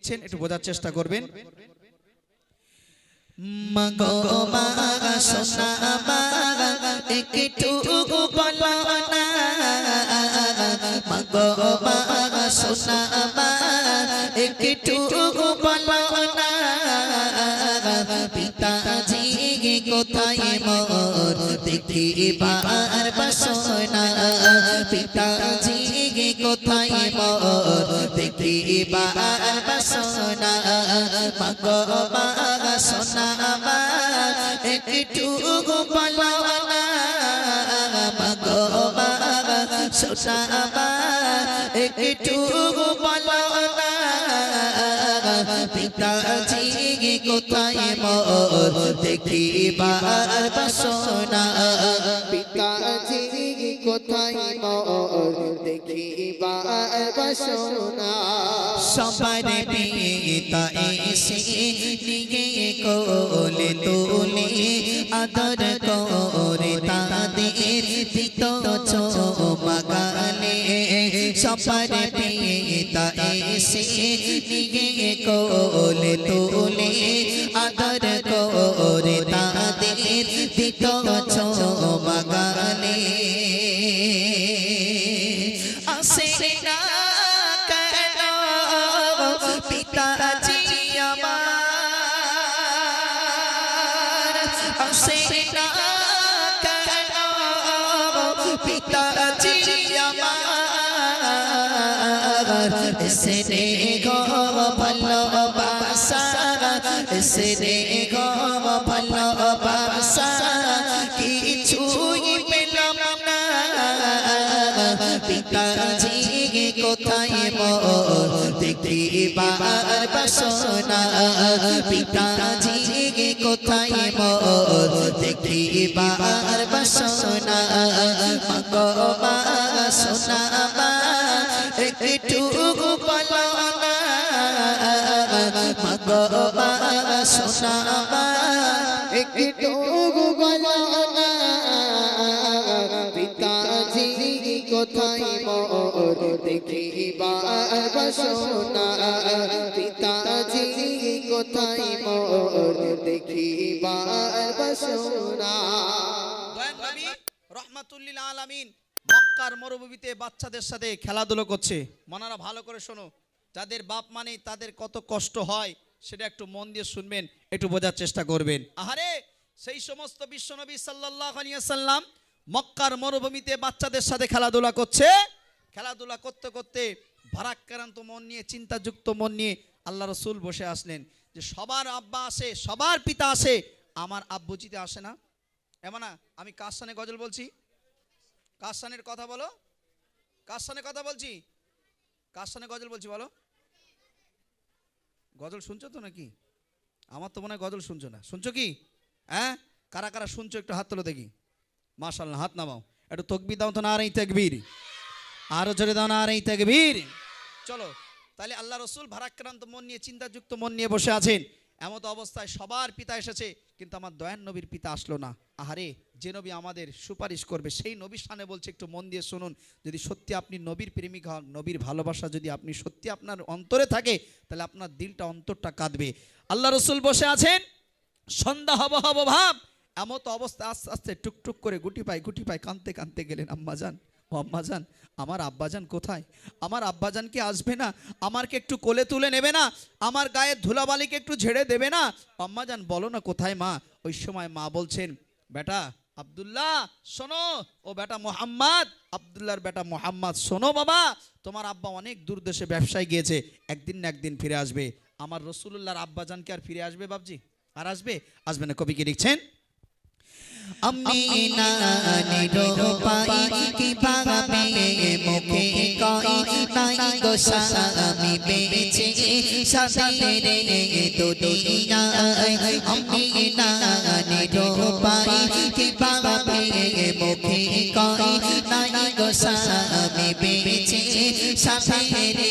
লিখছেন একটু বোঝার চেষ্টা করবেন। কোথায় মোর? দেখিবার বাসনা কোথায় মোর দেখিবার বাসনা মগো মাগা সোনা মাগা একটু বলো মগো সোনা মাগা একটু বলো পিতাজি কোথায় মোর দেখিবার বাসনা পিতাজি কোথায় মোর দেখিবার বাসনা সবার পিতা এসে নিয়ে কোলে তোলে আদর করে তাদের দিত চোমাগালে সবার পিতা এসে নিয়ে কোলে তোলে আদর করে তাদের আমার এসে রে গো ভালোবাসা এসে রে গো ভালোবাসা পেলাম না পিতাজি কোথায় মোর দেখিবার বাসনা পিতাজি কোথায় মোর দেখিবার বাসনা বলো না। মগো মা, সোনা মা, একটু বলো না। পিতাজি, কোথায় মোর দেখিবার বাসনা পিতাজি, কোথায় মোর দেখিবার বাসনা রহমাতুল্লিল আলামিন। মক্কার মরুভূমিতে বাচ্চাদের সাথে খেলাধুলো করছে। মনারা ভালো করে শোনো, যাদের বাপ মানে তাদের কত কষ্ট হয়, সেটা একটু মন দিয়ে শুনবেন, একটু বোঝার চেষ্টা করবেন। আহারে, সেই সমস্ত বিশ্বনবী সাল্লাল্লাহু আলাইহি সাল্লাম মক্কার মরুভূমিতে বাচ্চাদের সাথে খেলাধুলা করছে। খেলাধুলা করতে করতে ভারাক্রান্ত মন নিয়ে, চিন্তাযুক্ত মন নিয়ে আল্লাহ রসুল বসে আসলেন যে, সবার আব্বা আসে, সবার পিতা আসে, আমার আব্বুজিতে আসে না। এমন আমি কার সানে গজল বলছি? কার সানের কথা বলো। কার সানে কথা বলছি। কার গজল বলছি, বলো। গজল শুনছো তো নাকি? আমার তো মনে হয় গজল শুনছো না। শুনছো কি? হ্যাঁ? কারা কারা শুনছো একটু হাত তোলো দেখি। মাশাল্লাহ হাত নামাও। একটু তকবি দাও তো না আর এই তকবীর। আরও জোরে দাও না আর এই তকবীর। চলো তাহলে আল্লাহ রসুল ভারাক্রান্ত মন নিয়ে, চিন্তাযুক্ত মন নিয়ে বসে আছেন। এমত অবস্থায় সবার পিতা এসেছে, কিন্তু আমার দয়ান নবীর পিতা আসলো না। আহারে, যে নবী আমাদের সুপারিশ করবে, সেই নবীর সামনে বলছে, একটু মন দিয়ে শুনুন, যদি সত্যি আপনি নবীর প্রেমিক হন, নবীর ভালোবাসা যদি আপনি সত্যি আপনার অন্তরে থাকে, তাহলে আপনার দিলটা, অন্তরটা কাঁদবে। আল্লাহ রসুল বসে আছেন, সন্ধ্যা হব হব ভাব, এমত অবস্থা আস্তে আস্তে টুকটুক করে গুটি পাই গুটি পাই কানতে কানতে গেলেন আম্মাজান ও আম্মাজান আমার আব্বাজান কোথায়? আমার আব্বাজান কি আসবে না? আমারকে একটু কোলে তুলে নেবে না? আমার গায়ের ধুলাবালিকে একটু ঝেড়ে দেবে না? আম্মাজান বলো না কোথায় মা? ওই সময় মা বলছেন, বেটা, আব্দুল্লাহ, শোনো, ও বেটা মোহাম্মদ, আব্দুল্লাহর বেটা মোহাম্মদ, শোনো বাবা, তোমার আব্বা অনেক দূর দেশে ব্যবসায় গিয়েছে, একদিন না একদিন ফিরে আসবে। আমার রসুল্লাহর আব্বাজানকে আর ফিরে আসবে বাবজি আর আসবে? আসবে না, কবি কি লিখছেন? স্বামী বেঁচে সাথে রে দুনিয়ায় আমি নানি রূপাই কি ভাবে মুখে কই নাই গো স্বামী বেঁচে সাথে রে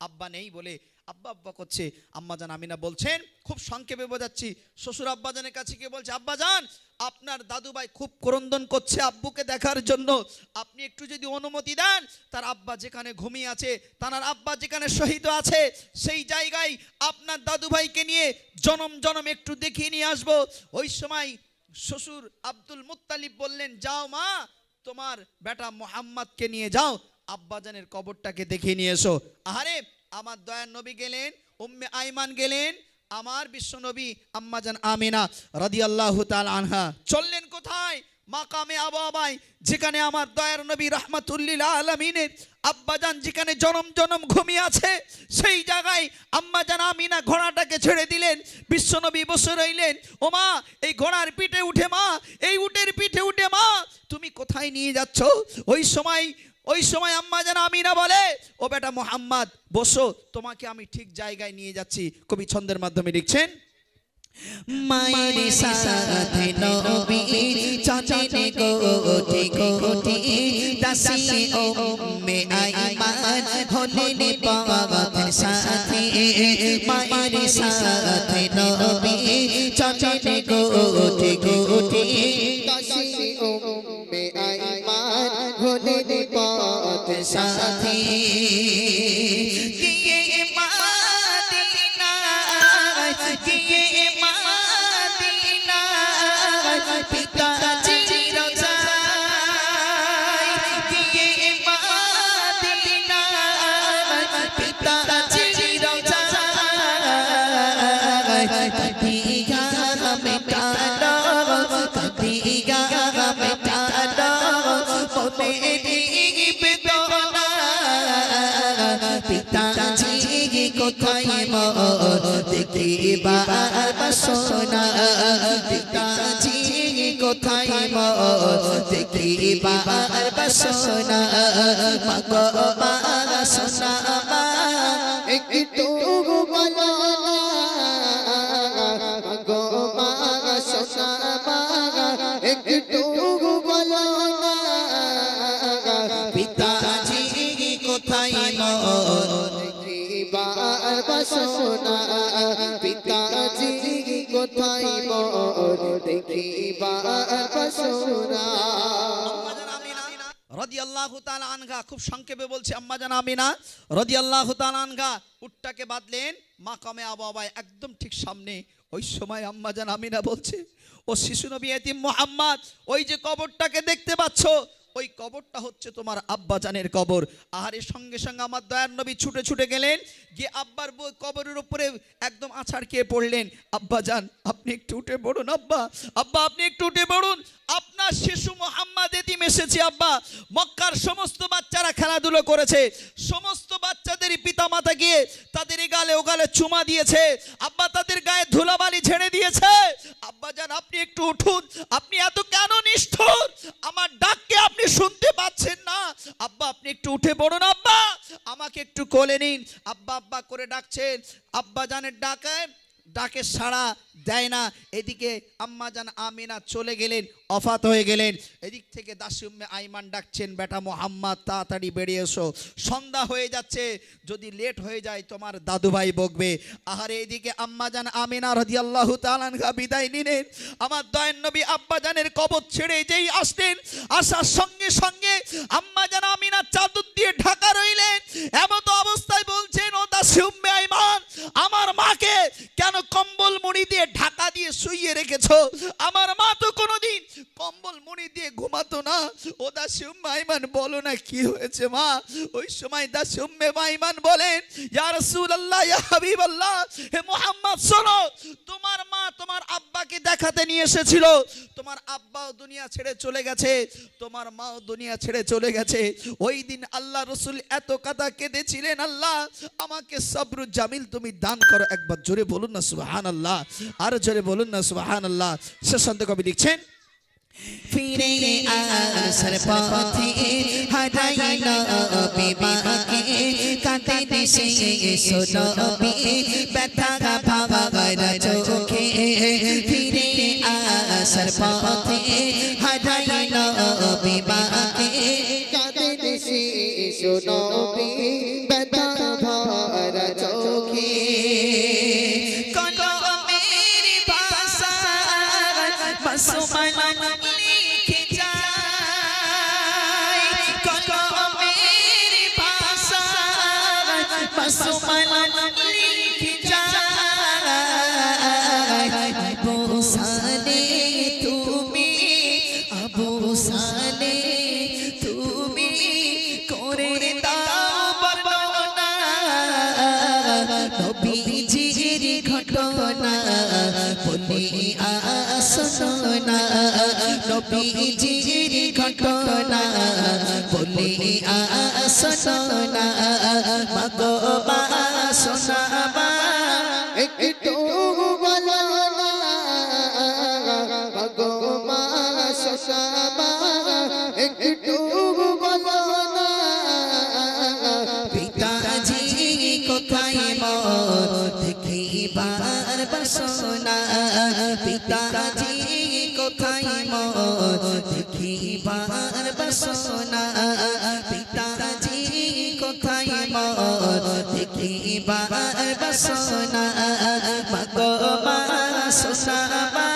আব্বা নেই বলে আব্বা আব্বা করছে আম্মাজান আমিনা বলছেন, খুব সংক্ষেপে বোঝাচ্ছি, শ্বশুর আব্বাজানের কাছে গিয়ে বলছে আব্বাজান আপনার দাদুভাই খুব ক্রন্দন করছে আব্বুকে দেখার জন্য, আপনি একটু যদি অনুমতি দেন, তার আব্বা যেখানে ঘুমিয়ে আছে, তার আব্বা যেখানে শহীদ আছে, সেই জায়গায় আপনার দাদুভাইকে নিয়ে জনম জনম একটু দেখিয়ে নিয়ে আসব। ওই সময় শ্বশুর আব্দুল মুত্তালিব বললেন, যাও মা, তোমার বেটা মোহাম্মদকে নিয়ে যাও। আব্বাজানের কবরটাকে দেখে নিয়ে এসো। আহারে, আমার দয়ার নবী গেলেন, উম্মে আইমান গেলেন, আমার বিশ্ব নবী আম্মাজান আমিনা রাদিয়াল্লাহু তাআলা আনহা। চললেন কোথায়? মাকামে আবাবাই যেখানে আমার দয়ার নবী রাহমাতুল্লিল আলামিনের আব্বাজান যেখানে জনম জনম ঘুমিয়ে আছে, সেই জায়গায় আম্মাজান আমিনা ঘোড়াটাকে ছেড়ে দিলেন বিশ্বনবী বসে রইলেন, ও মা, এই ঘোড়ার পিঠে উঠে মা, এই উটের পিঠে উঠে মা, তুমি কোথায় নিয়ে যাচ্ছ? ওই সময় ওই সময় আম্মা যেন আমিনা বলে, ও বেটা মোহাম্মদ, বসো, তোমাকে আমি ঠিক জায়গায় নিয়ে যাচ্ছি। কবি ছন্দের মাধ্যমে লিখছেন, মায়ের সাথে নবী চচনে গোটি গোটি দাসি ও মে আইমান হলেন পাওয়ার সাথে। মায়ের সাথে নবী কোথায় মোর দেখিবার বাসনা পিতাজি কোথায় মাগো একটু বাসনা। পিতাজি, কোথায় বাসনা। খুব সংক্ষেপে বলছে আম্মাজান আমিনা উটটাকে বাঁধলেন একদম ঠিক সামনে। ওই সময় আমিনা বলছে, ও শিশু নবী এতিম মোহাম্মদ, ওই যে কবরটাকে দেখতে পাচ্ছ ওই কবরটা হচ্ছে তোমার আব্বাজানের কবর। আহারের সঙ্গে সঙ্গে আমার দয়ার নবী ছুটে ছুটে গেলেন, গিয়ে আব্বার কবরের উপরে একদম আছাড় খেয়ে পড়লেন। আব্বাজান, আপনি একটু উঠে পড়ুন আব্বা আব্বা, আপনি একটু উঠে পড়ুন। আপনার শিশু মোহাম্মদ এতিম এসেছে আব্বা। মক্কার সমস্ত বাচ্চারা খেলাধুলো করেছে। সমস্ত বাচ্চাদেরই পিতামাতা গিয়ে তাদের গালে ও গালে চুমা দিয়েছে। আব্বা তাদের গায়ে ধুলাবালি ছেড়ে দিয়েছে। আব্বা যান আপনি একটু উঠুন। আপনি এত কেন নিষ্ঠুর? আমার ডাককে আপনি শুনতে পাচ্ছেন না। আব্বা, আপনি একটু উঠে পড়ুন, আব্বা। আমাকে একটু কোলে নিন। আব্বা আব্বা করে ডাকছেন। আব্বাজানের ডাকায় ডাকে সাড়া দেয় না। এদিকে আম্মাজান আমিনা চলে গেলেন, অফাত হয়ে গেলেন। এদিক থেকে দাসুম্মে আইমান ডাকছেন, বেটা মোহাম্মদ, তাড়াতাড়ি বেরিয়ে এসো। সন্ধ্যা হয়ে যাচ্ছে, যদি লেট হয়ে যায় তোমার দাদুভাই বকবে। আহারে, এদিকে আম্মাজান আমিনা রাদিয়াল্লাহু তাআলা বিদায় নিলেন। আমার দয়ান নবী আব্বাজানের কবর ছেড়ে যেই আসলেন আসার সঙ্গে সঙ্গে আম্মাজান আমিনা চাদর দিয়ে ঢাকা রইলেন। এমতো অবস্থায় বলছেন, ও উম্মে আইমান, আমার মাকে কেন কম্বল মুড়ি দিয়ে ঢাকা দিয়ে শুইয়ে রেখেছো? আমার মা তো কোনোদিন কম্বল মুড়ি দিয়ে ঘুমাতো না। ও দাসী উম্মে আইমান বলো না কি হয়েছে মা? ওই সময় দাস উম্মে মাইমান বলেন, ইয়া রাসূলুল্লাহ, ইয়া হাবিবাল্লাহ, হে মুহাম্মদ, শোনো, তোমার মা তোমার আব্বাকে দেখাতে নিয়ে এসেছিল। তোমার আব্বাও দুনিয়া ছেড়ে চলে গেছে, তোমার মাও দুনিয়া ছেড়ে চলে গেছে। ওই দিন আল্লাহ রসুল এত কথা কেঁদেছিলেন আল্লাহ, আমাকে সবরু জামিল তুমি দান করো। একবার জোরে বলুন না সুবাহান আল্লাহ আরও জোরে বলুন না সুবাহান আল্লাহ শেষান্ত কবি লিখছেন ফিরে আসার পথে হারাইল বিবাকে কাঁদে দেশে সোনবি ব্যথা ভাবার চোখে। ফিরে আসার পথে হারাইল বিবাকে কাঁদে দেশে সোনবী ব্যথা সালে তুমি, আবু সালে তুমি করে নবীজির ঘটনা, বলে আসনা নবীজির ঘটনা, বলে আসনা মাগো পিতাজি, কোথায় মন দেখিবার বাসনা। পিতাজি, কোথায় মন দেখিবার বাসনা। মাগো মা সোনাবা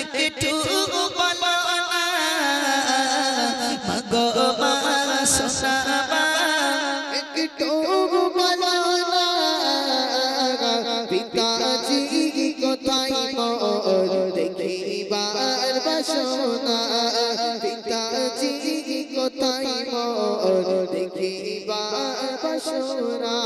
একটু বলো না মাগো মা সোনাবা বাসনা পিতাজি কোথায় মোর দেখিবার বাসনা